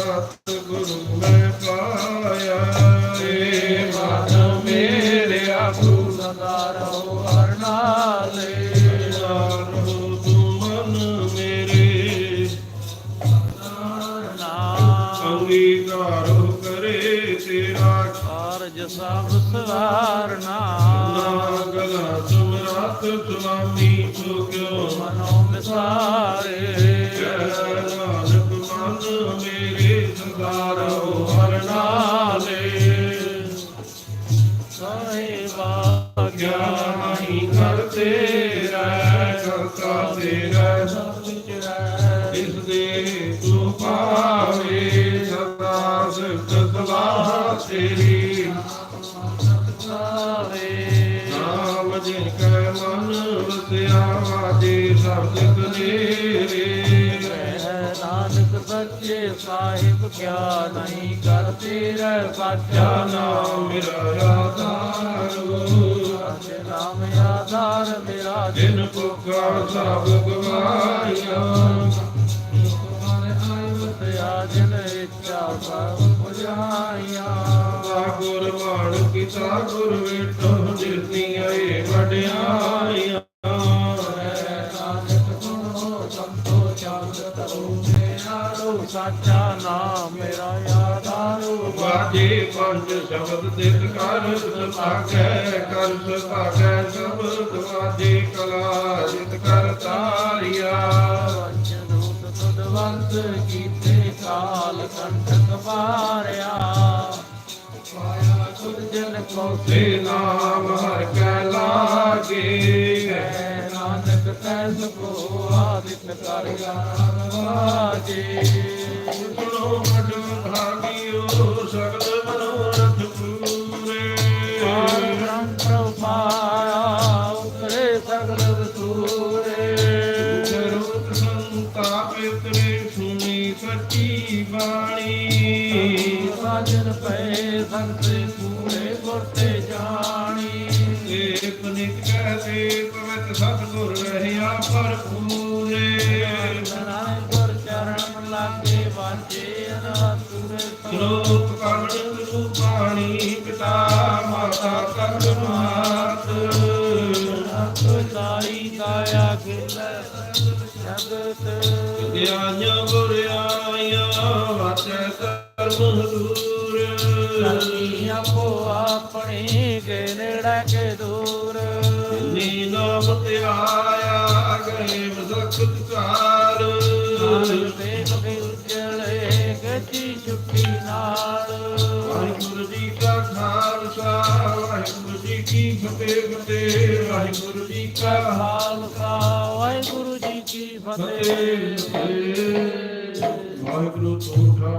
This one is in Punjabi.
ਸਤ ਗੁਰੂ ਮੈਂ ਪਾਇਆ ਏ ਮਨ ਮੇਰਿਆ ਗੁਰੂ ਸਦਾ ਰਹੋ ਹਰ ਨਾਲੇ ਨਾਮ ਤੂੰ ਮਨ ਮੇਰੇ। ਨਾਮ ਕਰੇ ਤੇਰਾ ਕਾਰਜ ਸਭ ਸਵਾਰਨਾ। ਨਾ ਗਲਾ ਸੁਮਰਤ ਸੁਆਮੀ ਤੂੰ ਕਿਉ ਮਨੋ ਵਿਸਾਰੇ? ਜੈ ਨਾਨਕ ਮਨ ਮੇਰੇ ਸਦਾ ਰਹੋ ਹਰ ਨਾਲੇ। ਸਾਹਿਬਾ ਗਿਆਨ ਕਰਤੇ ਰਹਿ, ਕਰਤਾ ਤੇਰਾ ਸਭ ਵਿੱਚ ਰਹਿ। ਇਸ ਦੇ ਤੂੰ ਪਾਵੇ ਸਦਾ ਸਿਫਤ ਸਲਾਹ ਤੇਰੀ। ਨਾਮ ਜਿਨ ਕੈ ਮਨ ਵਸਿਆ ਵਾਜੇ ਸ਼ਬਦ ਕਨੇਰੇ ਰਹਿ ਸੱਚੇ ਸਾਹਿਬ ਕਿਆ ਨਹੀਂ ਕਰਤੇ ਰਹਿ ਸਾਚਾ ਨਾਮ। ਮੇਰਾ ਆਧਾਰੋ ਸਾਚੇ ਨਾਮ ਆਧਾਰ ਮੇਰਾ ਜਿਨ ਪੁਕਾਰ ਸਭ ਗਵਾਇਆ ਮਨ ਆਇਵਤਿਆ ਜਿਨ ਇੱਛਾ ਸਭ ਪੁਜਾਈਆਂ। ਗੁਰ ਮਾਣ ਕੀਤਾ ਗੁਰ ਵੇਟੋ ਜਿਰਨੀ ਏ ਵਡਿਆਈਆਂ। ਮੇਰਾ ਸਾਚਾ ਨਾਮ ਮੇਰਾ ਆਧਾਰੋ ਵਾਜੇ ਪੰਜ ਸ਼ਬਦ ਤਿਤ ਕਰ ਸੁਭਾਗੈ ਕਰ ਸੁਭਾਗੈ ਸ਼ਬਦ ਵਾਜੇ ਕਲਾ ਜਿਤ ਕਰ ਤਾਰਿਆ। ਵੰਜ ਦੂਤ ਸੁਦਵੰਤ ਕੀਤੇ ਕਾਲ ਕੰਠਕ ਮਾਰਿਆ ਪਾਇਆ ਸੁਧ ਜਨ ਕੋ ਤੇ ਨਾਮ ਹਰ ਕੈ ਲਾਗੇ। ਤੈ ਸੁਖੋ ਆਦਿਤ ਕਰ ਗਿਆਨ ਵਾਜੇ ਸੁਣੋ ਮਨ ਭਾਗਿਓ ਸਗਲ ਮਨੋਰਥ ਪੂਰੇ। ਆਰਮ ਪ੍ਰਭਾਇਆ ਉਤਰੇ ਸਗਲ ਵਸੂਰੇ ਸਰੂਪ ਸੰਤਾ ਪਿਤਰੇ ਸੁਣੀ ਸੱਚੀ ਬਾਣੀ। ਸਾਜਨ ਪਏ ਸੰਤੇ ਪੂਰੇ ਗੁਰ ਤੇ ਜਾਣੀ। ਕਹਤੇ ਸਤਿਗੁਰ ਰਹਿਆ ਭਰਪੂਰੇ। ਨਾਰਾਇਣ ਗੁਰ ਚਰਨ ਲਾਗੇ ਵਾਜੇ ਅਨਾਤੁਰੇ ਸਰੂਪ ਕਮਲ ਰੂਪਾਣੀ ਪਿਤਾ ਮਾਤਾ ਤਤ ਮਾਤ ਸਾਈ ਕਾਇਆ ਗਿਲ ਜਗਤ ਗਿਆਨ ਗੁਰ ਆਇਆ ਵਾਚੈ ਕਰਮ ਦੂਰ ਕਰਨੀ ਆਪੋ ਆਪਣੇ ਕੇ ਨੇੜੇ ਕੇ ਦੂਰ। ਨੀ ਨਾਮ ਤੇ ਆਇਆ ਗਏ ਨਾਨਕ ਉਜਲੇ ਛੁੱਟੀ ਨਾਲ ਵਾਹਿਗੁਰੂ ਜੀ ਕਾ ਖਾਲਸਾ ਵਾਹਿਗੁਰੂ ਜੀ ਕੀ ਫਤਿਹ ਫਤਿਹ ਵਾਹਿਗੁਰੂ ਜੀ ਕਾ ਖਾਲਸਾ। ਵਾਹਿਗੁਰੂ ਜੀ ਕੀ ਫਤਿਹ। ਵਾਹਿਗੁਰੂ ਤੂੰ